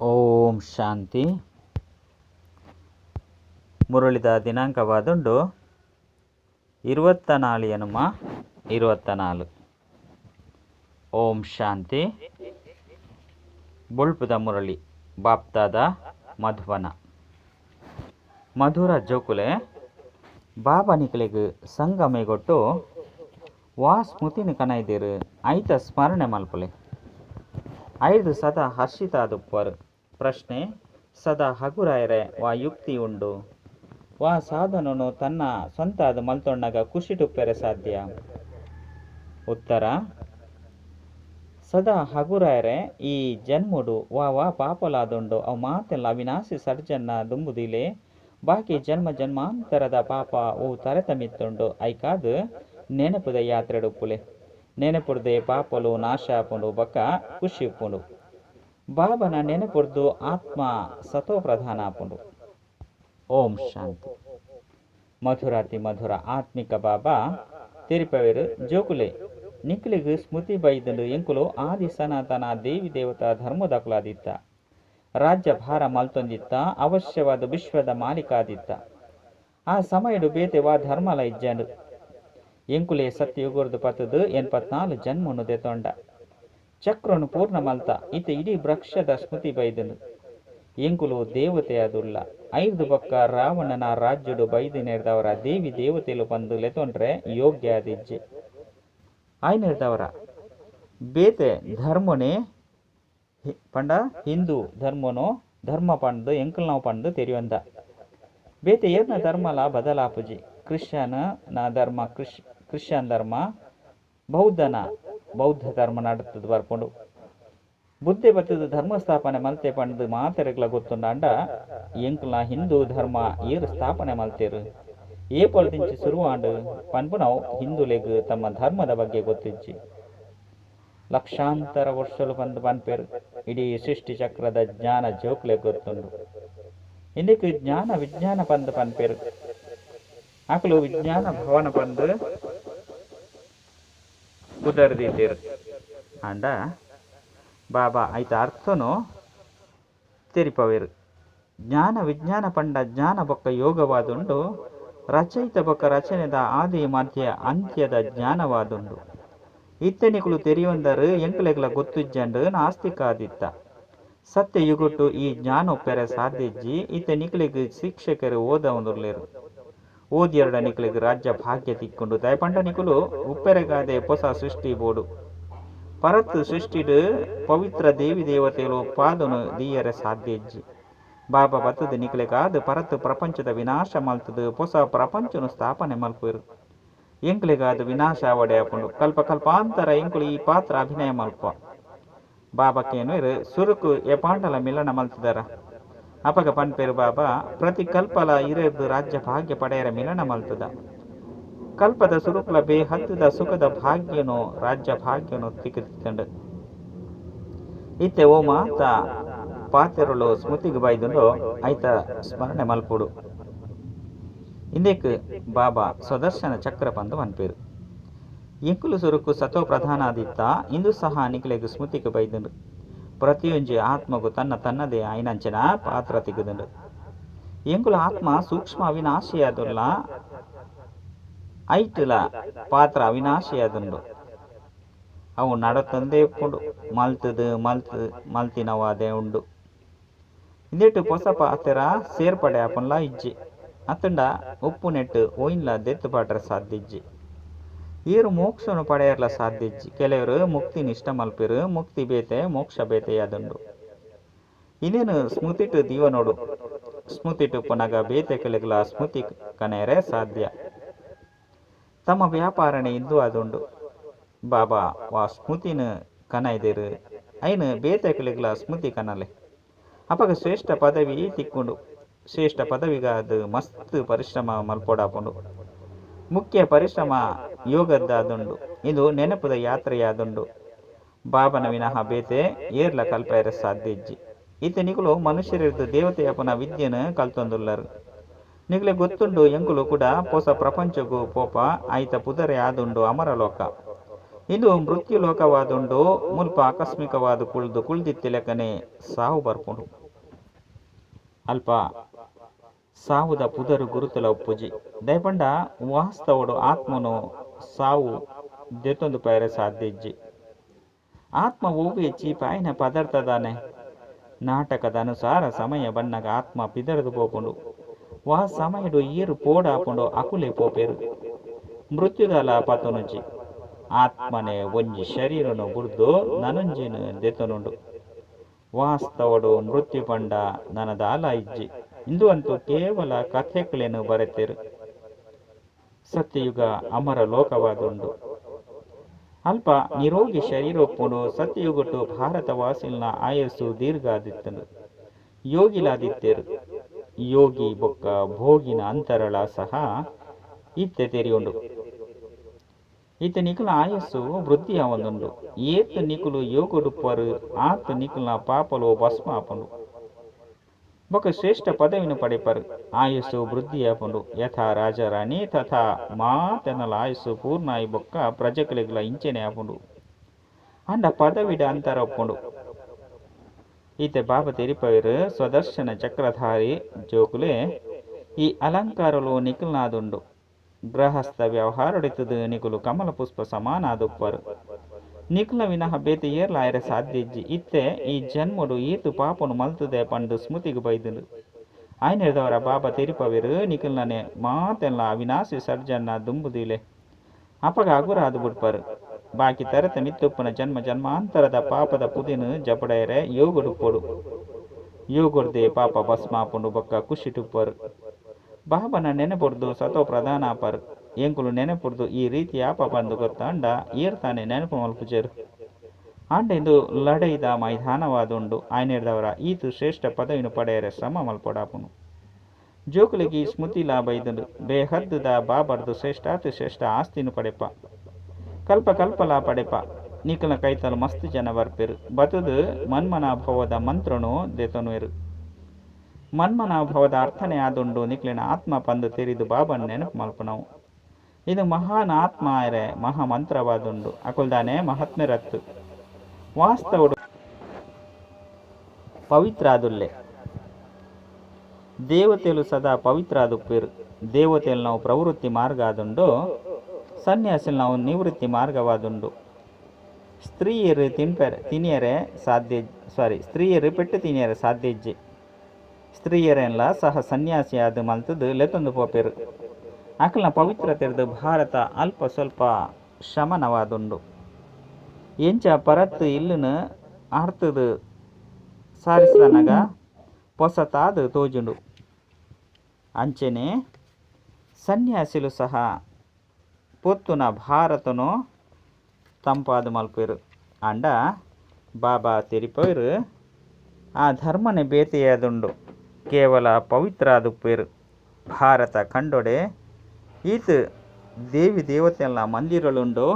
ಓಂ ಶಾಂತಿ. ಮುರುಳಿದ ದಿನಾಂಕವಾದುಂಡು ಇರುವತ್ತ ನಾಳು ಎನುಮ ಇರುವತ್ತ ನಾಲ್ಕು ಓಂ ಶಾಂತಿ. ಬುಳ್ಪದ ಮುರಳಿ, ಬಾಪ್ತಾದ ಮಧುವನ. ಮಧುರ ಜೋಕುಲೆ ಬಾಬನಿಕ್ಲೆಗ್ ಸಂಗಮೆಗೊಟ್ಟು ವಾ ಸ್ಮೃತಿನ ಕನೈದಿರು ಐತ ಸ್ಮರಣೆ ಮಲ್ಪಲೆ. ಐದು ಸದಾ ಹರ್ಷಿತಾದುಪ್ಪರ್ ಪ್ರಶ್ನೆ, ಸದಾ ಹಗುರಾಯರೆ, ವಾ ಯುಕ್ತಿ ಉಂಡು ವಾ ಸಾಧನನು ತನ್ನ ಸ್ವಂತಾದ ಮಲ್ತೊಣ್ಣಗ ಖುಷಿಟುಪ್ಪೆರೆ ಸಾಧ್ಯ. ಉತ್ತರ, ಸದಾ ಹಗುರಾಯರೆ, ಈ ಜನ್ಮುಡು, ವಾ ವಾ ಪಾಪಲಾದುಂಡು, ಅವು ಮಾತೆಲ್ಲ ಅವಿನಾಶಿ ಸರ್ಜನ್ನ ದುಂಬುದಿಲೆ. ಬಾಕಿ ಜನ್ಮ ಜನ್ಮಾಂತರದ ಪಾಪ ಅವು ತರೆತಮಿತ್ತುಂಡು ಐಕಾದ ನೆನಪುದ ಯಾತ್ರೆಡುಪ್ಪುಲೆ ನೆನಪುಡ್ದೆ ಪಾಪಲು ನಾಶ ಆಪುಂಡು ಬಕ್ಕ ಖುಷಿ ಉಪ್ಪುಂಡು ಬಾಬನ ನೆನಪುರ್ದು ಆತ್ಮ ಸತೋ ಪ್ರಧಾನ ಆಪುಂಡು ಓಂ ಶಾಂತಿ. ಮಧುರಾತಿ ಮಧುರ ಆತ್ಮಿಕ ಬಾಬಾ, ತಿರುಪವೇರು ಜೋಕುಲೆ. ನಿಕ್ಲಿಗ್ ಸ್ಮೃತಿ ಬೈದಂಡು ಎಂಕುಲು ಆದಿ ಸನಾತನ ದೇವಿ ದೇವತಾ ಧರ್ಮದಕುಲಾದಿತ್ತ ರಾಜ್ಯ ಭಾರ ಮಲ್ತೊಂದಿತ್ತ, ಅವಶ್ಯವಾದ ವಿಶ್ವದ ಮಾಲೀಕಾದಿತ್ತ. ಆ ಸಮಯಡು ಬೇತೆವಾ ಧರ್ಮಲ ಎಂಕುಲೆ ಸತ್ಯಯುಗುರ್ದು ಪತದು ಎನ್ಪತ್ನಾಲು ಜನ್ಮನು ದೆತೊಂಡ ಚಕ್ರನು ಪೂರ್ಣ ಮಲ್ತ ಇತ ಇಡೀ ವೃಕ್ಷದ ಸ್ಮೃತಿ ಬೈದನು. ಎಂಕುಲು ದೇವತೆ ಅದುಲ್ಲ ಐದು ಬಕ್ಕ ರಾವಣನ ರಾಜ್ಯಡು ಬೈದು ನೆರೆದವರ ದೇವಿ ದೇವತೆಲು ಬಂದು ಲೆತೊಂಡ್ರೆ ಯೋಗ್ಯ ಆದಿಜ್ಜೆ ಆಯ್ ನೆರೆದವರ ಬೇತೆ ಧರ್ಮನೇ ಪಂಡ? ಹಿಂದೂ ಧರ್ಮನೋ, ಧರ್ಮ ಪಂಡು ಎಂಕಲ್ ನಾವು ಪಂಡು ತೆರಿಯೊಂದ. ಬೇತೆ ಏರ್ನ ಧರ್ಮಲ ಬದಲಾಪುಜಿ ಕ್ರಿಶ್ಚನ್ನ ಧರ್ಮ ಕ್ರಿಶ್ ಕ್ರಿಶ್ಚಿಯನ್ ಧರ್ಮ, ಬೌದ್ಧನ ಬೌದ್ಧ ಧರ್ಮ ನಡತದ ಬರ್ಕೊಂಡು. ಬುದ್ಧಿ ಬತ್ತದ ಧರ್ಮ ಸ್ಥಾಪನೆ ಮಲ್ತೆ ಪಂಡದು ಮಾತೆರೆಗ್ಲ ಗೊತ್ತುಂಡ ಎಂಕ್ಲ ಹಿಂದೂ ಧರ್ಮ ಏರು ಸ್ಥಾಪನೆ ಮಲ್ತೇರು. ಏಪಲ್ ದಿಂಚಿ ಶುರುವಾಂಡು ಪನ್ಪುನವು ಹಿಂದುಲೆಗ್ ತಮ್ಮ ಧರ್ಮದ ಬಗ್ಗೆ ಗೊತ್ತಿಜ್ಜಿ. ಲಕ್ಷಾಂತರ ವರ್ಷಲು ಬಂದು ಪನ್ಪೇರು, ಇಡೀ ಸೃಷ್ಟಿ ಚಕ್ರದ ಜ್ಞಾನ ಜೋಕ್ಲೆ ಗೊತ್ತುಂಡು. ಇಂದಕ್ಕೆ ಜ್ಞಾನ ವಿಜ್ಞಾನ ಪಂದು ಪನ್ಪೇರು. ಆಕಲು ವಿಜ್ಞಾನ ಭವನ ಪಂದು ಕುದರ್ದಿದ್ದೀರು ಅಂಡ ಬಾಬಾ ಐತ ಅರ್ಥನು? ತಿರಿಪವಿರ್ ಜ್ಞಾನ ವಿಜ್ಞಾನ ಪಂಡ ಜ್ಞಾನ ಬೊಕ್ಕ ಯೋಗವಾದುಂಡು, ರಚಯಿತ ಬೊಕ್ಕ ರಚನೆದ ಆದಿ ಮಧ್ಯ ಅಂತ್ಯದ ಜ್ಞಾನವಾದುಂಡು. ಇತ್ತನಿಕುಲು ತೆರಿಯೊಂದರು ಎಂಕಲೆಗ್ಲ ಗೊತ್ತಿಜ್ಜಂಡು ನಾಸ್ತಿಕಾದಿತ್ತ. ಸತ್ಯ ಯುಗುಟ್ಟು ಈ ಜ್ಞಾನ ಒಪ್ಪೆರೆ ಸಾಧ್ಯಜ್ಜಿ ಇತ್ತ ನಿಕಲಿಗೆ ಶಿಕ್ಷಕರು ಓದವನುರ್ಲೇರು. ಓದಿಯರಡ ನಿಕ್ಲಿಗ್ ರಾಜ್ಯ ಭಾಗ್ಯ ತಿಕ್ಕೊಂಡು ದಯಪಂಡ ನಿಕುಲು ಉಪ್ಪೆರೆಗಾದೆ ಹೊಸ ಸೃಷ್ಟಿ ಬೋಡು. ಪರತ್ ಸೃಷ್ಟಿಡು ಪವಿತ್ರ ದೇವಿ ದೇವತೆಗಳು ಪಾದನು ದೀಯರೆ ಸಾಧ್ಯಜ್ಜಿ. ಬಾಬಾ ಬತ್ತದ ನಿಕ್ಲೆಗಾದ ಪರತ್ ಪ್ರಪಂಚದ ವಿನಾಶ ಮಲ್ತದ ಹೊಸ ಪ್ರಪಂಚನು ಸ್ಥಾಪನೆ ಮಲ್ಪರು ಎಂಕ್ಲೆಗಾದ ವಿನಾಶ ಅವಡೆ ಹಾಕೊಂಡು ಕಲ್ಪ ಕಲ್ಪಾಂತರ ಎಂಕುಲು ಈ ಪಾತ್ರ ಅಭಿನಯ ಮಲ್ಪ ಬಾಬಕ್ಕೇನು ಸುರುಕು ಎ ಪಾಂಡಲ ಮಿಲನ ಮಲ್ತಿದಾರ. ಅಪಗ ಪನ್ಪೆರು ಬಾಬಾ ಪ್ರತಿ ಕಲ್ಪಲ ಇರೆದ್ ರಾಜ್ಯ ಭಾಗ್ಯ ಪಡೆಯರ ಮಿಲನ ಮಲ್ತದ. ಕಲ್ಪದ ಸುರುಕುಲ ಬೇ ಹತ್ತದ ಸುಖದ ಭಾಗ್ಯನು ರಾಜ್ಯ ಭಾಗ್ಯನು ತಿಕ್ಕಿತ್ತಂಡು ಇತ್ತೆ ಓ ಮಾತ ಪಾತೆರಳು ಸ್ಮೃತಿಗೆ ಬೈದುಂಡು ಐತ ಸ್ಮರಣೆ ಮಲ್ಪುಡು. ಇಂದೇಕ್ ಬಾಬಾ ಸ್ವದರ್ಶನ ಚಕ್ರ ಪಂದು ಮನ್ಪೇರು. ಎಂಕುಲು ಸುರುಕು ಸತೋ ಪ್ರಧಾನ ಆದಿತ್ತ ಇಂದು ಸಹ ನಿಕ್ಲೆಗ್ ಸ್ಮೃತಿಗೆ ಬೈದುಂಡು. ಪ್ರತಿಯೊಂಜಿ ಆತ್ಮಗೂ ತನ್ನ ತನ್ನದೇ ಐನಂಚಿನ ಪಾತ್ರ ತೆಗೆದುಂಡು. ಎಂಕುಲ ಆತ್ಮ ಸೂಕ್ಷ್ಮ ಅವಿನಾಶಿಯಾದುಲ್ಲ, ಐಟಲ ಪಾತ್ರ ಅವಿನಾಶಿಯಾದುಂಡು. ಅವು ನಡತಂದೇ ಉಪ್ಪುಂಡು ಮಲ್ತದು, ಮಲ್ತ್, ಮಲ್ತಿನವಾದೆ ಉಂಡು. ಇಂದೇಟು ಹೊಸ ಪಾತ್ರ ಸೇರ್ಪಡೆ ಆಪನ್ಲ ಇಜ್ಜಿ. ಅತ್ತಂಡ ಉಪ್ಪು ನೆಟ್ಟು ಓಯಿನ್ಲ ದೆತ್ತು ಪಾಟ್ರೆ ಸಾಧ್ಯಜ್ಜಿ ಈರು ಮೋಕ್ಷನು ಪಡೆಯರ್ಲ ಸಾಧ್ಯಜ್ಜಿ. ಕೆಲವರು ಮುಕ್ತಿ ನಿಷ್ಠ ಮಲ್ಪಿರು, ಮುಕ್ತಿ ಬೇತೆ, ಮೋಕ್ಷ ಬೇತೆಯಾದುಂಡು ಇನ್ನೇನು ಸ್ಮೃತಿಟು ದೀವ ನೋಡು. ಸ್ಮೃತಿಟು ಪುನಗ ಬೇತೆ ಕೆಲಗಲ ಸ್ಮೃತಿ ಕನೆಯರೆ ಸಾಧ್ಯ. ತಮ್ಮ ವ್ಯಾಪಾರನೆ ಇಂದು ಅದುಂಡು. ಬಾಬಾ, ವಾ ಸ್ಮೃತಿನ ಕನೈದಿರು ಐನು ಬೇತೆ ಕೆಲಗಲ ಸ್ಮೃತಿ ಕನಲೆ. ಅಪಗ ಶ್ರೇಷ್ಠ ಪದವಿ ತಿಕ್ಕೊಂಡು. ಶ್ರೇಷ್ಠ ಪದವಿಗಾದ ಮಸ್ತ್ ಪರಿಶ್ರಮ ಮಲ್ಪೊಡಾಪುಂಡು. ಮುಖ್ಯ ಪರಿಶ್ರಮ ಯೋಗದ್ದಾದುಂಡು. ಇದು ನೆನಪುದ ಯಾತ್ರೆಯಾದುಂಡು. ಬಾಬನ ವಿನಃ ಬೇತೆ ಏರ್ಲ ಕಲ್ಪೆರೆ ಸಾಧ್ಯಜ್ಜಿ. ಈತ ನಿಗುಲು ದೇವತೆಯ ದೇವತೆಯಪನ ವಿದ್ಯೆನ ಕಲ್ತೊಂದುಲ್ಲರು. ನಿಗ್ಲೆ ಗೊತ್ತುಂಡು ಎಂಕುಲು ಕೂಡ ಪೊಸ ಪ್ರಪಂಚಗೂ ಪೋಪ ಆಯ್ತ ಪುದರೆ ಆದುಂಡು ಅಮರಲೋಕ. ಇದು ಮೃತ್ಯು ಲೋಕವಾದುಂಡು ಮುಲ್ಪ ಆಕಸ್ಮಿಕವಾದ ಕುಳ್ದು ಕುಳ್ದಿತ್ತಿ ಲೆಕ್ಕನೆ ಸಾವು ಬರ್ಪುಂಡು ಅಲ್ಪ ಸಾವುದ ಪುದರು ಗುರುತುಲ ಉಪ್ಪುಜಿ ದಯಪಂಡ ವಾಸ್ತವಡು ಆತ್ಮನು ಸಾವು ದೆತ್ತೊಂದು ಪೈರೆ ಸಾಧ್ಯ ಇಜ್ಜಿ ಆತ್ಮ ಇಚ್ಚಿ ಪಾಯಿನ ಪದಾರ್ಥದಾನೆ. ನಾಟಕದ ಅನುಸಾರ ಸಮಯ ಬಣ್ಣಗ ಆತ್ಮ ಪಿದರದು ಪೋಪುಂಡು. ವಾ ಸಮಯಡು ಈರು ಪೋಡಾಪುಂಡು ಅಕುಲೆ ಪೋಪೇರು. ಮೃತ್ಯುದಲ ಪತನುಜಿ ಆತ್ಮನೆ ಒಂಜಿ ಶರೀರನು ಬುರ್ದು ನನುಂಜಿನ ದೆತನುಂಡು ವಾಸ್ತವಡು ಮೃತ್ಯು ಪಂಡ ನನದಾಲ ಇಜ್ಜಿ. ಇಂದು ಅಂತೂ ಕೇವಲ ಕಥೆಗಳೇನು ಬರೆತಿರು ಸತ್ಯಯುಗ ಅಮರ ಲೋಕವಾದುಂಡು ಅಲ್ಪ ನಿರೋಗಿ ಶರೀರೊಪ್ಪುಂಡು ಸತ್ಯಯುಗಟು ಭಾರತ ವಾಸಿಲ್ನ ಆಯಸ್ಸು ದೀರ್ಘಾದಿತ್ತನು. ಯೋಗಿಲಾದಿತ್ತೇರು. ಯೋಗಿ ಬೊಕ್ಕ ಭೋಗಿನ ಅಂತರಳ ಸಹ ಇತ್ತೆ ತೆರೆಯುಂಡು ಈತ ನಿಖಲ ಆಯಸ್ಸು ವೃದ್ಧಿ ಅವೊಂದುಂಡು ಏತ್ ನಿಕುಲು ಯೋಗಡುಪ್ಪರು, ಆತ ನಿಖಲ ಪಾಪಲು ಭಸ್ಮ ಆಪುಂಡು ಬೊಕ ಶ್ರೇಷ್ಠ ಪದವಿನ ಪಡೆಪರು ಆಯಸ್ಸು ವೃದ್ಧಿ ಆಪುಂಡು ಯಥಾ ರಾಜರಾಣಿ ತಥಾ ಮಾತೆನಲ ಆಯಸ್ಸು ಪೂರ್ಣಾಯಿ ಬೊಕ್ಕ ಪ್ರಜೆಗಳಿಗಳ ಇಂಚೆನೆ ಆಪುಂಡು ಅಂಡ ಪದವಿಡ ಅಂತರ ಒಪ್ಪುಂಡು ಈತೆ ಬಾಬ ತೆರಿಪವಿರು ಸ್ವದರ್ಶನ ಚಕ್ರಧಾರಿ ಜೋಕುಲೆ ಈ ಅಲಂಕಾರಲು ನಿಖಿಲ್ನಾದುಂಡು ಗೃಹಸ್ಥ ವ್ಯವಹಾರಡಿತದು ನಿಕುಲು ಕಮಲ ಪುಷ್ಪ ಸಮಾನಾದುಪ್ಪರು ಬೇತೆ ಏರ್ಲಾಯರೆ ಸಾಧ್ಯ ಇಜ್ಜಿ ಇತ್ತೆ ಈ ಜನ್ಮಡು ಈತು ಪಾಪನು ಮಲ್ತದೆ ಪಂಡು ಸ್ಮೃತಿಗೆ ಬೈದನು ಆಯ್ನೆದವರ ಬಾಬಾ ತೆರಿಪವಿರು, ನಿಖಿಲ್ನನೆ ಮಾತೆಲ್ಲ ಅವಿನಾಶಿ ಸರ್ಜನ್ನ ದುಂಬುದಿಲೆ. ಅಪಗ ಅಗುರಾದು ಬಿಡ್ಪರು. ಬಾಕಿ ತರತ ಮಿತ್ತುಪ್ಪನ ಜನ್ಮ ಜನ್ಮಾಂತರದ ಪಾಪದ ಪುದಿನು ಜಪಡೆಯರೆ ಯೋಗುಡು ಪೊಡು ಯೋಗುಡ್ದೆ ಪಾಪ ಭಸ್ಮಾಪುಂಡು ಬೊಕ್ಕ ಖುಷಿಟುಪ್ಪರು. ಬಾಬನ ನೆನಪುಡ್ದು ಸತೋ ಪ್ರಧಾನ ಆಪರ್ ಎಂಕುಲು ನೆನಪುರ್ದು ಈ ರೀತಿ ಆಪ ಬಂದು ಗೊತ್ತಾಂಡ ಏರ್ತಾನೆ ನೆನಪು ಮಲ್ಪುಜರು. ಆಂಡ ಇಂದು ಲಡೈದ ಮೈದಾನವಾದುಂಡು ಆಯ್ನೆಡ್ದವರ ಈತು ಶ್ರೇಷ್ಠ ಪದವಿನ ಪಡೆಯರೆ ಶ್ರಮ ಮಲ್ಪೊಡಾಪುನು. ಜೋಕುಲಿಗೆ ಸ್ಮೃತಿ ಲಾಭ ಇದ್ದುಂಡು ಬೇಹದ್ದುದ ಬಾಬರ್ದು ಶ್ರೇಷ್ಠಾತಿ ಶ್ರೇಷ್ಠ ಆಸ್ತಿನು ಪಡೆಪ ಕಲ್ಪ ಕಲ್ಪಲಾ ಪಡೆಪ ನಿಕಲ ಕೈತಲು ಮಸ್ತ್ ಜನ ಬರ್ಪೆರು ಬತುದು ಮನ್ಮನಾಭವದ ಮಂತ್ರನು ಮನ್ಮನ ಮನ್ಮನಾಭವದ ಅರ್ಥನೆ ಆದುಂಡು ನಿಕ್ಲಿನ ಆತ್ಮ ಪಂದು ತೆರಿದು ಬಾಬನ್ ನೆನಪು ಮಲ್ಪನವು. ಇದು ಮಹಾನ್ ಆತ್ಮ ಮಹಾ ಮಂತ್ರವಾದುಂಡು ಅಕುಲ್ದಾನೆ ಮಹಾತ್ಮೆರತ್ತು ವಾಸ್ತವಡು ಪವಿತ್ರ ಆದುಲ್ಲೆ ದೇವತೆಲು ಸದಾ ಪವಿತ್ರ ಆದುಪ್ಪೇರು ದೇವತೆಲು ನಾವು ಪ್ರವೃತ್ತಿ ಮಾರ್ಗ ಆದುಂಡು ಸನ್ಯಾಸಿಲ್ ನಾವು ನಿವೃತ್ತಿ ಮಾರ್ಗವಾದುಂಡು. ಸ್ತ್ರೀಯರು ತಿನ್ಪೆರೆ ತಿನಿಯರೆ ಸಾಧ್ಯ ಸಾರಿ ಸ್ತ್ರೀಯರು ಪೆಟ್ಟು ತಿನಿಯರೆ ಸಾಧ್ಯ ಇಜ್ಜಿ ಸ್ತ್ರೀಯರೆಲ್ಲ ಸಹ ಸನ್ಯಾಸಿ ಆದ ಮಲ್ತದ್ದು ಲೆತ್ತೊಂದು ಪೋಪೆರು. ಅಕಲ್ನ ಪವಿತ್ರ ತೆರೆದು ಭಾರತ ಅಲ್ಪ ಸ್ವಲ್ಪ ಶಮನವಾದುಂಡು. ಎಂಚ ಪರತ್ತು ಇಲ್ಲನ ಅರ್ಥದು ಸಾರಿಸಿದನಾಗ ಪೊಸತಾದು ತೋಜುಂಡು. ಅಂಚೆನೆ ಸನ್ಯಾಸಿಲು ಸಹ ಪೊತ್ತುನ ಭಾರತನು ತಂಪಾದ ಮಲ್ಪೆರು ಅಂಡ ಬಾಬಾ ತೆರಿಪೋರು ಆ ಧರ್ಮನೆ ಬೇತೆಯಾದುಂಡು. ಕೇವಲ ಪವಿತ್ರ ಪೇರು ಭಾರತ ಕಂಡೊಡೆ ಈತ ದೇವಿ ದೇವತೆಲ್ಲ ಮಂದಿರಗಳುಂಡು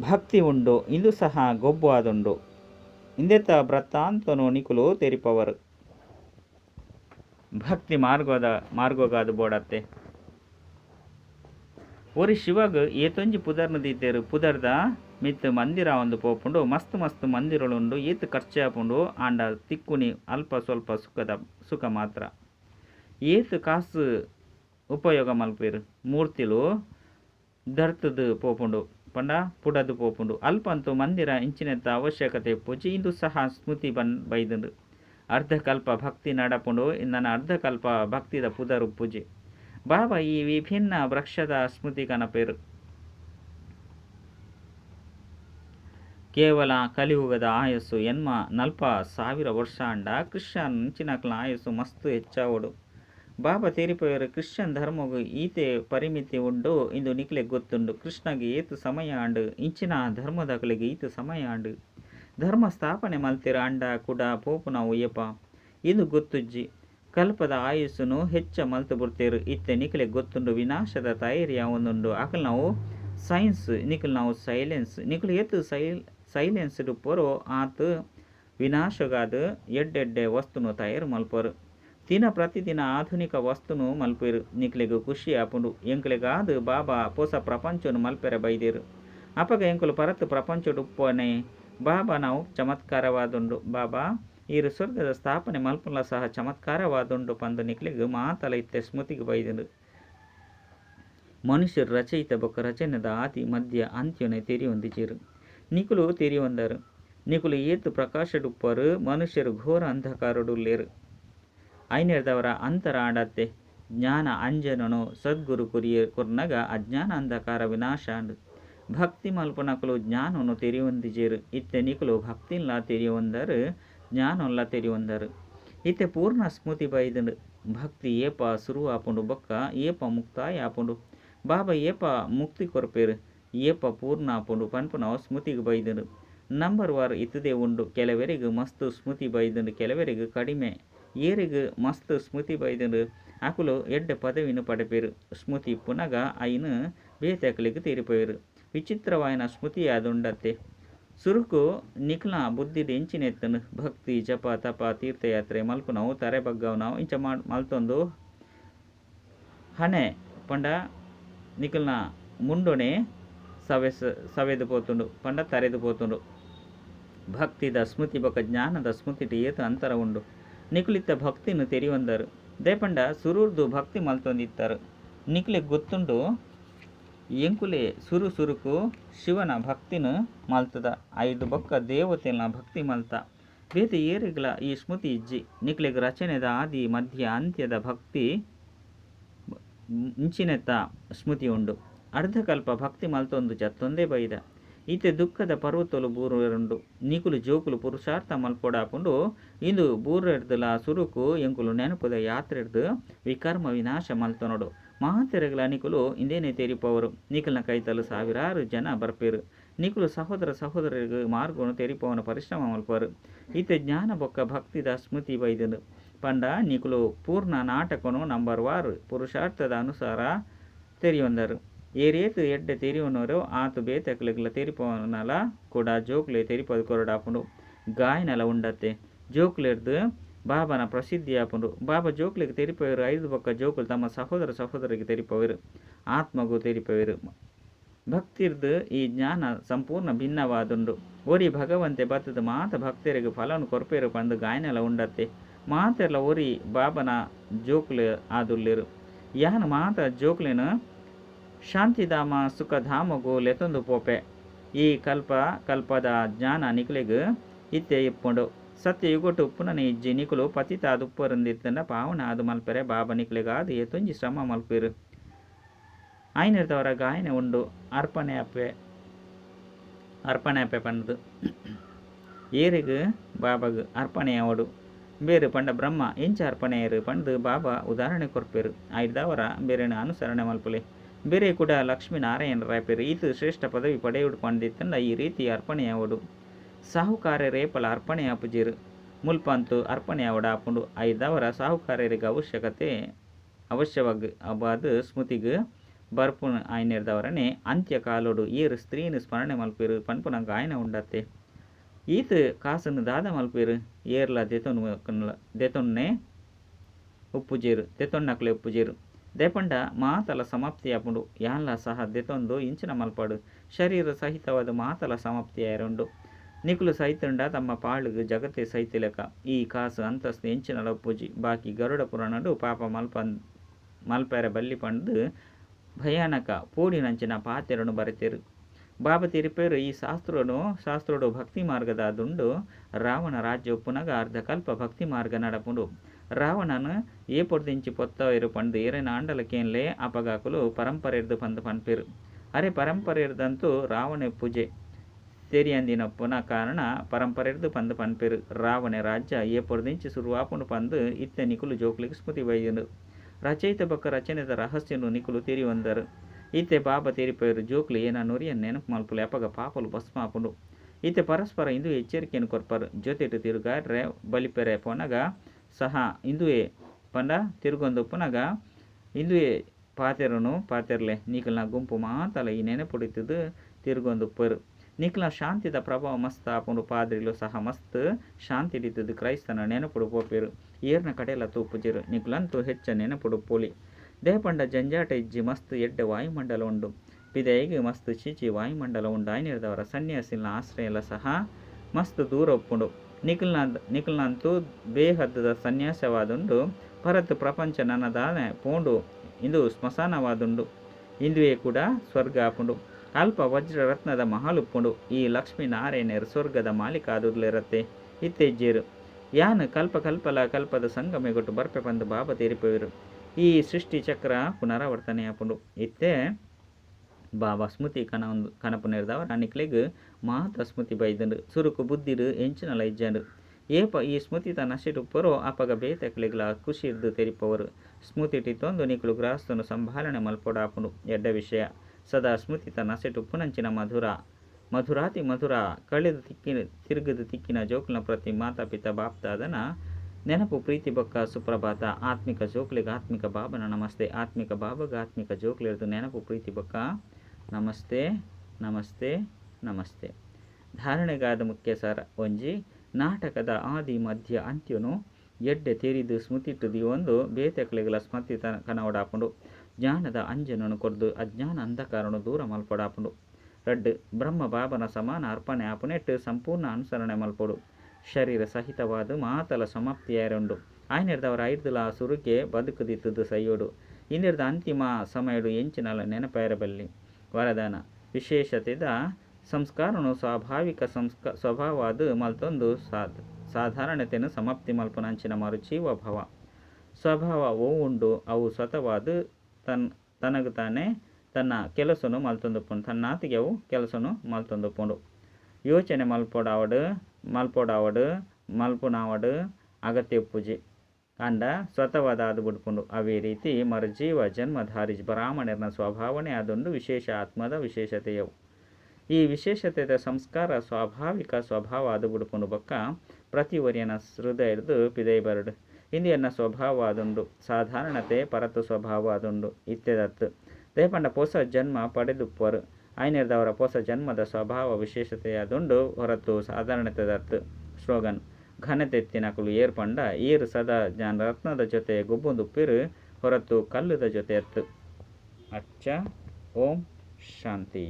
ಭಕ್ತಿ ಉಂಡು, ಇಂದು ಸಹ ಗೊಬ್ಬು ಆದುಂಡು. ಇಂದೆತ್ತ ವ್ರತಾಂತನು ನಿಕುಲು ತೆರಿಪವರು. ಭಕ್ತಿ ಮಾರ್ಗದ, ಮಾರ್ಗೋಗಾದು ಬೋಡತ್ತೆ. ಒರಿ ಶಿವಗ್ ಏತೊಂಜಿ ಪುದರ್ನ ದೀತೇರು ಪುದರ್ದ ಮಿತ್ ಮಂದಿರ ಒಂದು ಪೋಪುಂಡು. ಮಸ್ತ್ ಮಸ್ತ್ ಮಂದಿರಳುಂಡು ಈತ್ ಖರ್ಚಾಪುಂಡು ಆಂಡ ತಿಕ್ಕುನಿ ಅಲ್ಪ ಸ್ವಲ್ಪ ಸುಖದ, ಸುಖ ಮಾತ್ರ. ಏತ್ ಕಾಸು ಉಪಯೋಗ ಮಲ್ಪೇರು ಮೂರ್ತಿಲು ಧರ್ತದು ಪೋಪುಂಡು, ಪಂಡ ಪುಡದು ಪೋಪುಂಡು. ಅಲ್ಪಂತು ಮಂದಿರ ಇಂಚಿನೆತ್ತ ಅವಶ್ಯಕತೆ ಪೂಜಿ, ಇಂದು ಸಹ ಸ್ಮೃತಿ ಬನ್ ಬೈದುಂಡು. ಅರ್ಧಕಲ್ಪ ಭಕ್ತಿ ನಡಪುಂಡು ನನ್ನ ಅರ್ಧಕಲ್ಪ ಭಕ್ತಿದ ಪುದರು ಪೂಜೆ. ಬಾಬಾ ಈ ವಿಭಿನ್ನ ವೃಕ್ಷದ ಸ್ಮೃತಿ ಕನಪೇರು. ಕೇವಲ ಕಲಿಯುಗದ ಆಯಸ್ಸು, ಎನ್ಮ ನಲ್ಪ ಸಾವಿರ ವರ್ಷ ಅಂಡ ಕ್ರಿಶ್ಚಿಯನ್ ಇಂಚಿನಕ್ಲ ಆಯಸ್ಸು ಮಸ್ತು ಹೆಚ್ಚಾವಡು. ಬಾಬಾ ತೀರಿಪೋಯರು ಕ್ರಿಶ್ಚಿಯನ್ ಧರ್ಮಗು ಈತೆ ಪರಿಮಿತಿ ಉಂಡು, ಇಂದು ನಿಕ್ಲೆ ಗೊತ್ತುಂಡು. ಕೃಷ್ಣಗೆ ಏತು ಸಮಯ ಆಂಡು, ಇಂಚಿನ ಧರ್ಮದಗಳಿಗೆ ಈತು ಸಮಯ ಆಂಡು. ಧರ್ಮ ಸ್ಥಾಪನೆ ಮಲ್ತಿರ ಅಂಡ, ಕುಡ ಪೋಪುನ ಯಪ ಇದು ಗೊತ್ತುಜ್ಜಿ. ಕಲ್ಪದ ಆಯುಸ್ಸನ್ನು ಹೆಚ್ಚ ಮಲ್ತು ಬರ್ತೀರು ಇತ್ತೆ ನಿಖಲೆ ಗೊತ್ತುಂಡು, ವಿನಾಶದ ತಯಾರಿ ಒಂದುಂಡು. ಅಕಲ್ ನಾವು ಸೈನ್ಸ್ ನಿಖಲ್ ನಾವು ಸೈಲೆನ್ಸ್. ನಿಖಲ್ ಏತು ಸೈಲ್ ಸೈಲೆನ್ಸ್ ಪೊರೋ, ಆತು ವಿನಾಶಗಾದ ಎಡ್ಡೆಡ್ಡೆ ವಸ್ತುನು ತಯಾರು ಮಲ್ಪರು. ದಿನ ಪ್ರತಿದಿನ ಆಧುನಿಕ ವಸ್ತುನು ಮಲ್ಪೇರು ನಿಕ್ಲೆಗ್ ಖುಷಿ ಆಪುಂಡು ಎಂಕ್ಲೆಗಾದು ಬಾಬಾ ಪೊಸ ಪ್ರಪಂಚನು ಮಲ್ಪೆರೆ ಬೈದೇರು. ಅಪಗ ಎಂಕುಲು ಪರತ್ತು ಪ್ರಪಂಚಡು ಉಪ್ಪನೆ ಬಾಬಾ ನಾವು ಚಮತ್ಕಾರವಾದುಂಡು. ಬಾಬಾ, ಈರು ಸ್ವರ್ಗದ ಸ್ಥಾಪನೆ ಮಲ್ಪುಲ ಸಹ ಚಮತ್ಕಾರವಾದುಂಡು ಪಂದು ನಿಕ್ಲೆಗ್ ಮಾತಲ ಇತ್ತೆ ಸ್ಮೃತಿಗೆ ಬೈದರು. ಮನುಷ್ಯರು ರಚಯಿತ ಬೊಕ್ಕ ರಚನೆದ ಆತಿ ಮಧ್ಯ, ಅಂತ್ಯನೆ ತೆರಿ ಹೊಂದಿಚಿರು ನಿಕುಲು ತೆರಿ ಹೊಂದರು ನಿಕುಲು ಏತು ಪ್ರಕಾಶಡುಪ್ಪರು ಮನುಷ್ಯರು ಘೋರ ಅಂಧಕಾರಡುಲ್ಲೇರು. ಐನೆರ್ದವರ ಅಂತರ ಆಡತ್ತೆ ಜ್ಞಾನ ಅಂಜನನು ಸದ್ಗುರು ಕುರಿಯ ಕುರ್ನಗ ಅಜ್ಞಾನ ಅಂಧಕಾರ ವಿನಾಶ ಭಕ್ತಿ ಮಲ್ಪನಕಲು ಜ್ಞಾನನು ತೆರೆಯೊಂದಿಜೇರು. ಇತ್ತೆ ನಿಕಲು ಭಕ್ತಿಲ್ಲ ತೆರೆಯೊಂದರು, ಜ್ಞಾನಲ್ಲ ತೆರಿ ಹೊಂದರು ಇತ್ತೆ ಪೂರ್ಣ ಸ್ಮೃತಿ ಬೈದಂಡು ಭಕ್ತಿ ಏಪ ಸುರು ಆಪುಂಡು ಬೊಕ್ಕ, ಏಪ ಮುಕ್ತಾಯ ಆಪುಂಡು ಬಾಬಾ ಏಪ ಮುಕ್ತಿ ಕೊರಪೇರು. ಏಪ ಪೂರ್ಣ ಆಪುಂಡು ಪನ್ಪುನವು ಸ್ಮೃತಿಗೆ ಬೈದಂಡು ನಂಬರ್ ವಾರ್ ಇತ್ತದೇ ಉಂಡು. ಕೆಲವರಿಗೆ ಮಸ್ತು ಸ್ಮೃತಿ ಬೈದಂಡು ಕೆಲವರಿಗೆ ಕಡಿಮೆ. ಏರಿಗ್ ಮಸ್ತ್ ಸ್ಮೃತಿ ಬೈದಂದು ಅಕುಲು ಎಡ್ಡೆ ಪದವಿನ ಪಡೆಪೇರು. ಸ್ಮೃತಿ ಪುನಗ ಐನು ಬೇತೆಕಲಿಗೆ ತೀರಿಪೋಯರು ವಿಚಿತ್ರವಾಯಿನ ಸ್ಮೃತಿ ಆದುಂಡತ್ತೆ ಸುರುಕು ನಿಕ್ಲ ಬುದ್ಧಿಡ್ ಎಂಚಿನೆತ್ತನು ಭಕ್ತಿ, ಜಪ, ತಪ, ತೀರ್ಥಯಾತ್ರೆ ಮಲ್ಪುನವು ತರೆ ಬಗ್ಗವು ಇಂಚ ಮಾಡ್ ಮಲ್ತೊಂದು. ಹಣೆ ಪಂಡ ನಿಖಲ್ನ ಮುಂಡೊನೆ ಸವೆಸ್, ಸವೆದು ಪೋತುಂಡು. ಪಂಡ ತರೆದು ಪೋತುಂಡು. ಭಕ್ತಿದ ಸ್ಮೃತಿ ಬೊಕ ಜ್ಞಾನದ ಸ್ಮೃತಿ ಏತು ಅಂತರ ಉಂಡು ನಿಕುಲಿತ್ತ ಭಕ್ತಿನು ಬಂದರು ದೇಪಂಡ ಸುರೂರ್ದು ಭಕ್ತಿ ಮಲ್ತೊಂದಿತ್ತರು. ನಿಕ್ಲಿಗೆ ಗೊತ್ತುಂಡು, ಎಂಕುಲೆ ಸುರು ಸುರುಕು ಶಿವನ ಭಕ್ತಿನ ಮಲ್ತದ. ಐದು ಬೊಕ್ಕ ದೇವತೆನ ಭಕ್ತಿ ಮಲ್ತ. ಬೇತೆ ಏರಿಗಳ ಈ ಸ್ಮೃತಿ ಇಜ್ಜಿ. ನಿಕ್ಲೆಗ್ ರಚನೆದ ಆದಿ, ಮಧ್ಯ, ಅಂತ್ಯದ ಭಕ್ತಿ ಮುಂಚಿನೆತ್ತ ಸ್ಮೃತಿ ಉಂಡು ಅರ್ಧಕಲ್ಪ ಭಕ್ತಿ ಮಲ್ತೊಂದು ಜತ್ತೊಂದೇ ಬೈದ. ಈತೆ ದುಃಖದ ಪರ್ವತಲು ಬೂರುಂಡು ನಿಕುಲು ಜೋಕುಲು ಪುರುಷಾರ್ಥ ಮಲ್ಪೊಡಾಪುಂಡು ಇಂದು ಬೂರೆರ್ದಲ ಸುರುಕು ಎಂಕುಲು ನೆನಪುದ ಹಿಡ್ದು ವಿಕರ್ಮ ವಿನಾಶ ಮಲ್ತನೋಡು. ಮಹಾತೆರೆಗಳ ನಿಕುಲು ಇಂದೇನೆ ತೆರಿಪವರು. ನಿಖಲ್ನ ಕೈತಲು ಸಾವಿರಾರು ಜನ ಬರ್ಪೇರು. ನಿಕುಲು ಸಹೋದರ ಸಹೋದರರಿಗೆ ಮಾರ್ಗವನ್ನು ತೆರಿಪವನ ಪರಿಶ್ರಮ ಮಲ್ಪರು. ಇತೆ ಜ್ಞಾನ ಬೊಕ್ಕ ಭಕ್ತಿದ ಸ್ಮೃತಿ ಬೈದನು. ಪಂಡ ನಿಕುಲು ಪೂರ್ಣ ನಾಟಕನು ನಂಬರ್ ವಾರ್ ಪುರುಷಾರ್ಥದ ಅನುಸಾರ ತೆರಿಯೊಂದರು. ಏರೇತು ಎಡ್ಡೆ ತೆರಿಯುವನವರು ಆತು ಬೇತಕ್ಲೆಗ್ಲ ತೆರಿಪವನಲ ಕೂಡ ಜೋಕ್ಲೆ ತೆರಿಪದು ಕೊರಡಾಪುಂಡು. ಗಾಯನಲ ಉಂಡತ್ತೆ, ಜೋಕ್ಲೆರ್ದು ಬಾಬನ ಪ್ರಸಿದ್ಧಿ ಆಪುಂಡು ಬಾಬಾ ಜೋಕ್ಲೆಗೆ ತೆರಿಪವರು ಐದು ಪಕ್ಕ ಜೋಕುಲು ತಮ್ಮ ಸಹೋದರ ಸಹೋದರಿಗೆ ತೆರಿಪವರು ಆತ್ಮಗೂ ತೆರಿಪವರು ಭಕ್ತಿರ್ದು ಈ ಜ್ಞಾನ ಸಂಪೂರ್ಣ ಭಿನ್ನವಾದುಂಡು. ಒರಿ ಭಗವಂತೆ ಬತ್ತದ ಮಾತ ಭಕ್ತರಿಗೆ ಫಲನು ಕೊರಪೇರು ಪಂದು ಗಾಯನಲ ಉಂಡತ್ತೆ. ಮಾತೆಲ್ಲ ಒರಿ ಬಾಬನ ಜೋಕ್ಲೆ ಆದುಲ್ಲಿರು. ಯಾನ ಮಾತ ಜೋಕ್ಲೆನ ಶಾಂತಿಧಾಮ ಸುಖಧಾಮಗು ತಂದು ಪೋಪೆ. ಈ ಕಲ್ಪ ಕಲ್ಪದ ಜ್ಞಾನ ನಿಕುಲಿಗ್ ಇತ್ತೆ ಇಪ್ಪುಂಡು. ಸತ್ಯ ಯುಗೊಟ್ಟು ಪುನಃ ಇಜ್ಜಿ ನಿಕುಲು ಪತಿತ ದುಪ್ಪರಂದಿತ್ತಂಡ ಪಾವನ ಮಲ್ಪರೆ ಮಲ್ಪೆರೆ ಬಾಬಾ ನಿಕುಲಿಗಾದು ಎತ್ತೊಂಜಿ ಶ್ರಮ ಮಲ್ಪಿರು. ಆಯ್ನಿರ್ತವರ ಗಾಯನ ಉಂಡು ಅರ್ಪಣೆ ಅಪ್ಪೆ ಅರ್ಪಣೆ ಅಪ್ಪೆ ಪಂಡದು. ಏರಿಗು ಬಾಬಾಗ ಅರ್ಪಣೆ ಅವಡು ಬೇರೆ ಪಂಡ ಬ್ರಹ್ಮ ಇಂಚ ಅರ್ಪಣೆಯರು ಪಂಡು ಬಾಬಾ ಉದಾಹರಣೆ ಕೊರ್ಪೇರು. ಆಯ್ದವರ ಬೇರೆನ ಅನುಸರಣೆ ಮಲ್ಪಲೆ. ಬೇರೆ ಕೂಡ ಲಕ್ಷ್ಮೀನಾರಾಯಣರ ರಾಯಪೇರು ಈತ ಶ್ರೇಷ್ಠ ಪದವಿ ಪಡೆಯುಡು ಪಂಡಿತ್ತಂಡ ಈ ರೀತಿ ಅರ್ಪಣೆ ಅವಡು ಸಾಹುಕಾರ ರೇಪಲ ಅರ್ಪಣೆ ಅಪುಜಿರು ಮುಲ್ಪಂತು ಅರ್ಪಣೆ ಅವಡ ಆಪುಂಡು ಐದವರ ಸಾಹುಕಾರರಿಗೆ ಅವಶ್ಯಕತೆ, ಅವಶ್ಯವಾಗಿ ಅಬಾದು ಸ್ಮೃತಿಗ್ ಬರ್ಪುನ ಆಯ್ನಿರ್ದವರನೇ ಅಂತ್ಯ ಕಾಲೋಡು ಈರು ಸ್ತ್ರೀನು ಸ್ಮರಣೆ ಮಲ್ಪಿರು, ಪನ್ಪುನ ಗಾಯನ ಉಂಡತ್ತೆ. ಈತ ಕಾಸನ್ನು ದಾದ ಮಲ್ಪಿರು, ಏರ್ಲ ದೆತೊನ್ ದೆತೊನ್ನೆ ಉಪ್ಪುಜೇರು, ದೆತೊನ್ನಕ್ಲೆ ಉಪ್ಪುಜೇರು. ದೇಪಂಡ ಮಾತಲ ಸಮಾಪ್ತಿಯಾಪುಂಡು. ಯಾನ್ಲ ಸಹ ದೆತೊಂದು ಇಂಚಿನ ಮಲ್ಪಾಡು. ಶರೀರ ಸಹಿತವಾದ ಮಾತಲ ಸಮಾಪ್ತಿಯ ಎರಡು ನಿಕುಲು ಸಹಿತಂಡ ತಮ್ಮ ಪಾಳುಗು ಜಗತ್ತೆ ಸಹಿತಿಲಕ. ಈ ಕಾಸು ಅಂತಸ್ತು ಎಂಚಿನ ಲಪ್ಪುಜಿ ಬಾಕಿ ಗರುಡ ಪುರಾಣಡು ಪಾಪ ಮಲ್ಪ, ಮಲ್ಪೆರ ಬಲ್ಲಿ ಪಂಡು ಭಯಾನಕ ಪೂಡಿನಂಚಿನ ಪಾತೆರನು ಬರೆತಿರು. ಬಾಬಾ ತಿರುಪೇರು ಈ ಶಾಸ್ತ್ರನು, ಶಾಸ್ತ್ರೋಡು ಭಕ್ತಿ ಮಾರ್ಗದ ದುಂಡು ರಾವಣ ರಾಜ್ಯ ಪುನಗ ಅರ್ಧಕಲ್ಪ ಭಕ್ತಿ ಮಾರ್ಗ ನಡಪುಂಡು. ರಾವಣನು ఏ పొడిదించి పొత్త ఇరు పండు ఏరైన ఆండలకేంలే అపగాకులు ಪರಂಪರೆರ್ದು ಪಂದು ಪನ್ಪೇರು ಅರೆ ಪರಂಪರೆರ್ದಂತೂ ರಾವಣ ಪೂಜೆ ತೆರಿಯಂದಿನ ಪುನಃ ಕಾರಣ ಪರಂಪರೆರ್ದು ಪಂದು ಪನ್ಪೇರು ರಾವಣ ರಾಜ್ಯ ఏ పొడిదించి ಶುರುವಾಪುಂಡು ಪಂದು ಇತ್ತೆ ನಿಕುಲು ಜೋಕ್ಲಿಗೆ ಸ್ಮೃತಿ ಬೈಯನು ರಚಯಿತ ಬೊಕ್ಕ ರಚನೆದ ರಹಸ್ಯನು ನಿಕುಲು ತೆರಿಯೊಂದರು ಈತೆ ಬಾಬಾ ತೆರಿಪೇರು ಜೋಕ್ಲು ಏನ ನುರಿಯ ನೆನಪು ಮಲ್ಪುಲು ಎಪಗ ಪಾಪಲು ಭಸ್ಮ ಆಪುಂಡು ಈತೆ ಪರಸ್ಪರ ಇಂದು ಎಚ್ಚರಿಕೆಯನ್ನು ಕೊರ್ಪರು ಜೊತೆಟು ತಿರುಗಾಡ್ರೆ ಬಲಿಪೆರೆ ಪೊನಗ ಸಹ ಇಂದುವೆ ಪಂಡ ತಿರುಗೊಂದು ಪುನಗ, ಇಂದುವೆ ಪಾತೆರನು ಪಾತೆರ್ಲೆ ನೀಕಲ್ನ ಗುಂಪು ಮಾತಲ ಈ ನೆನಪುಡಿತದು ತಿರುಗೊಂದು ಪರು. ನಿಕ್ಲ ಶಾಂತಿದ ಪ್ರಭಾವ ಮಸ್ತ್ ಆಪುಂಡು ಪಾದ್ರಿಲು ಸಹ ಮಸ್ತ್ ಶಾಂತಿ ಹಿಡಿತದ್ದು ಕ್ರೈಸ್ತನ ನೆನಪುಡು ಪೋಪೇರು. ಏರ್ನ ಕಡೆಲ ತೂಪುಜಿರು, ನಿಕ್ಲಂತೂ ಹೆಚ್ಚ ನೆನಪುಡು ಪೋಲಿ. ದೇಹಪಂಡ ಜಂಜಾಟ ಇಜ್ಜಿ ಮಸ್ತ್ ಎಡ್ಡೆ ವಾಯುಮಂಡಲ ಉಂಡು. ಪಿದೈಗೆ ಮಸ್ತ್ ಚೀಚಿ ವಾಯುಮಂಡಲ ಉಂಡು. ಆಯ್ನಿರ್ದವರ ಸನ್ಯಾಸಿನ ಆಶ್ರಯಲ ಸಹ ಮಸ್ತ್ ದೂರ ಒಪ್ಪುಂಡು. ನಿಖಿಲ್ನ ನಿಖಿಲ್ನಂತೂ ಬೇಹದ್ದದ ಸನ್ಯಾಸವಾದುಂಡು, ಭರತ್ ಪ್ರಪಂಚ ನನ್ನದಾನೆ ಪೋಂಡು, ಇಂದು ಸ್ಮಶಾನವಾದುಂಡು. ಇಂದುವೇ ಕೂಡ ಸ್ವರ್ಗ ಆಪುಂಡು ಅಲ್ಪ ವಜ್ರ ರತ್ನದ ಮಹಾಲುಪ್ಪುಂಡು ಈ ಲಕ್ಷ್ಮೀ ನಾರಾಯಣರು ಸ್ವರ್ಗದ ಮಾಲೀಕಾದುರ್ಲಿರತ್ತೆ ಇತ್ತೆಜ್ಜೇರು. ಯಾನ್ ಕಲ್ಪ ಕಲ್ಪಲ ಕಲ್ಪದ ಸಂಗಮೆಗೊಟ್ಟು ಬರ್ಪೆ ಬಂದು ಬಾಬ ತೀರಿಪುವಿರು ಈ ಸೃಷ್ಟಿ ಚಕ್ರ ಪುನರಾವರ್ತನೆ ಆಪುಂಡು ಇತ್ತೆ ಬಾಬಾ ಸ್ಮೃತಿ ಕನ ಒಂದು ಕನಪುನಿರ್ದವರ ನಿಕ್ಲೆಗ್ ಮಾತ ಸ್ಮೃತಿ ಬೈದಂಡು ಸುರುಕು ಬುದ್ಧಿಡು ಎಂಚಿನಲ ಇಜ್ಜಂಡು ಏಪ ಈ ಸ್ಮೃತಿ ತ ನಶಿಟುಪ್ಪರೋ ಅಪಗ ಬೇತಕ್ಲೆಗ್ಲ ಖುಷಿ ಇದ್ದು ತೆರಿಪವರು. ಸ್ಮೃತಿ ಟಿತ್ತೊಂದು ನಿಕ್ಲು ಗ್ರಾಸ್ತನು ಸಂಭಾಲನೆ ಮಲ್ಪೊಡಾಪುಂಡು ಎಡ್ಡ ವಿಷಯ. ಸದಾ ಸ್ಮೃತಿ ತ ನಸೆಟು ಪುನಂಚಿನ ಮಧುರ. ಮಧುರಾತಿ ಮಧುರ, ಕಳೆದು ತಿಕ್ಕಿನ, ತಿರುಗದು ತಿಕ್ಕಿನ ಜೋಕುಲ ಪ್ರತಿ ಮಾತಾಪಿತ ಬಾಪ್ತಾದನ. ನೆನಪು ಪ್ರೀತಿ ಬೊಕ್ಕ ಸುಪ್ರಭಾತ. ಆತ್ಮಿಕ ಜೋಕ್ಲಿಗೆ ಆತ್ಮಿಕ ಬಾಬನ ನಮಸ್ತೆ. ಆತ್ಮಿಕ ಬಾಬಗ ಆತ್ಮಿಕ ಜೋಕ್ಲಿರ್ದು ನೆನಪು ಪ್ರೀತಿ ಬೊಕ್ಕ. ನಮಸ್ತೆ ನಮಸ್ತೆ. ನಮಸ್ತೆ. ಧಾರಣೆಗಾದ ಮುಖ್ಯ ಸಾರ ಒಂಜಿ, ನಾಟಕದ ಆದಿ ಮಧ್ಯ ಅಂತ್ಯನು ಎಡ್ಡೆ ತೆರಿದು ಸ್ಮೃತಿಟ್ಟುದಿ ಒಂದು ಬೇತೆಕ್ಲೆಗಳ ಸ್ಮೃತಿ ತನ ಕನವಡಾಪುಂಡು. ಜ್ಞಾನದ ಅಂಜನನು ಕೊರ್ದು ಅಜ್ಞಾನ ಅಂಧಕಾರನು ದೂರ ಮಲ್ಪಡಾಪುಂಡು ರಡ್ಡು ಬ್ರಹ್ಮ ಬಾಬನ ಸಮಾನ ಅರ್ಪಣೆ ಆಪುನೆಟ್ ಸಂಪೂರ್ಣ ಅನುಸರಣೆ ಮಲ್ಪಡು. ಶರೀರ ಸಹಿತವಾದ ಮಾತಲ ಸಮಾಪ್ತಿಯಾರುಂಡು. ಆಯ್ನಿರ್ದವರ ಐದುಲ ಸುರುಕೆ ಬದುಕುದಿತ್ತದು ಸೈಯೋಡು. ಇನ್ನಿರ್ದ ಅಂತಿಮ ಸಮಯಡು ಎಂಚಿನಲ ನೆನಪೈರಬಲ್ಲಿ. ವರದಾನ. ವಿಶೇಷತೆದ ಸಂಸ್ಕಾರನು ಸ್ವಾಭಾವಿಕ ಸಂಸ್ಕ ಸ್ವಭಾವಾದ ಮಲ್ತೊಂದು ಸಾಧ್ ಸಾಧಾರಣತೆಯನ್ನು ಸಮಾಪ್ತಿ ಮಲ್ಪನಂಚಿನ ಮರುಚೀವ ಭವ ಸ್ವಭಾವ ಓ ಉಂಡು ಅವು ಸ್ವತವಾದ ತನ್, ತನಗ ತಾನೇ ತನ್ನ ಕೆಲಸನು ಮಲ್ತೊಂದುಪ್ಪುಂಡು ತನ್ನಾತಿಗೆ ಅವು ಕೆಲಸನು ಮಲ್ತೊಂದುಪ್ಪುಂಡು ಯೋಚನೆ ಮಲ್ಪೊಡಾವಡು ಮಲ್ಪೊಡಾವಡು, ಮಲ್ಪುನಾವಡು, ಅಗತ್ಯ ಪೂಜೆ. ಅಂಡ ಸ್ವತವಾದ ಅದು ಬಿಡ್ಕೊಂಡು ಅವೇ ರೀತಿ ಮರಜೀವ ಜನ್ಮಧಾರಿ ಬ್ರಾಹ್ಮಣರ ಸ್ವಭಾವನೆ ಅದೊಂದು ವಿಶೇಷ ಆತ್ಮದ ವಿಶೇಷತೆಯವು. ಈ ವಿಶೇಷತೆಯ ಸಂಸ್ಕಾರ, ಸ್ವಾಭಾವಿಕ ಸ್ವಭಾವ ಅದು ಬಿಡ್ಕೊಂಡು ಬಕ್ಕ ಪ್ರತಿ ಒರಿಯನ ಹೃದಯ ಹಿಡಿದು ಪಿದೈ ಬರಡು. ಇಂದಿಯನ್ನ ಸ್ವಭಾವ ಅದುಂಡು, ಸಾಧಾರಣತೆ ಪರತು ಸ್ವಭಾವ ಅದುಂಡು ಇತ್ಯದತ್ತು ದೇಪಂಡ ಹೊಸ ಜನ್ಮ ಪಡೆದುಪ್ಪರು. ಐನಿರ್ದವರ ಹೊಸ ಜನ್ಮದ ಸ್ವಭಾವ ವಿಶೇಷತೆಯಾದುಂಡು ಹೊರತು ಸಾಧಾರಣತೆದತ್ತು. ಸ್ಲೋಗನ್ ಘನತೆತ್ತಿನಕಲು ಏರ್ಪಂಡ ಈರು ಸದಾ ಜ್ಞಾನ ರತ್ನದ ಜೊತೆ ಗುಬ್ಬುಂದುಪ್ಪಿರು, ಹೊರತು ಕಲ್ಲುದ ಜೊತೆ ಅತ್ತು ಅಚ್ಚ, ಓಂ, ಶಾಂತಿ.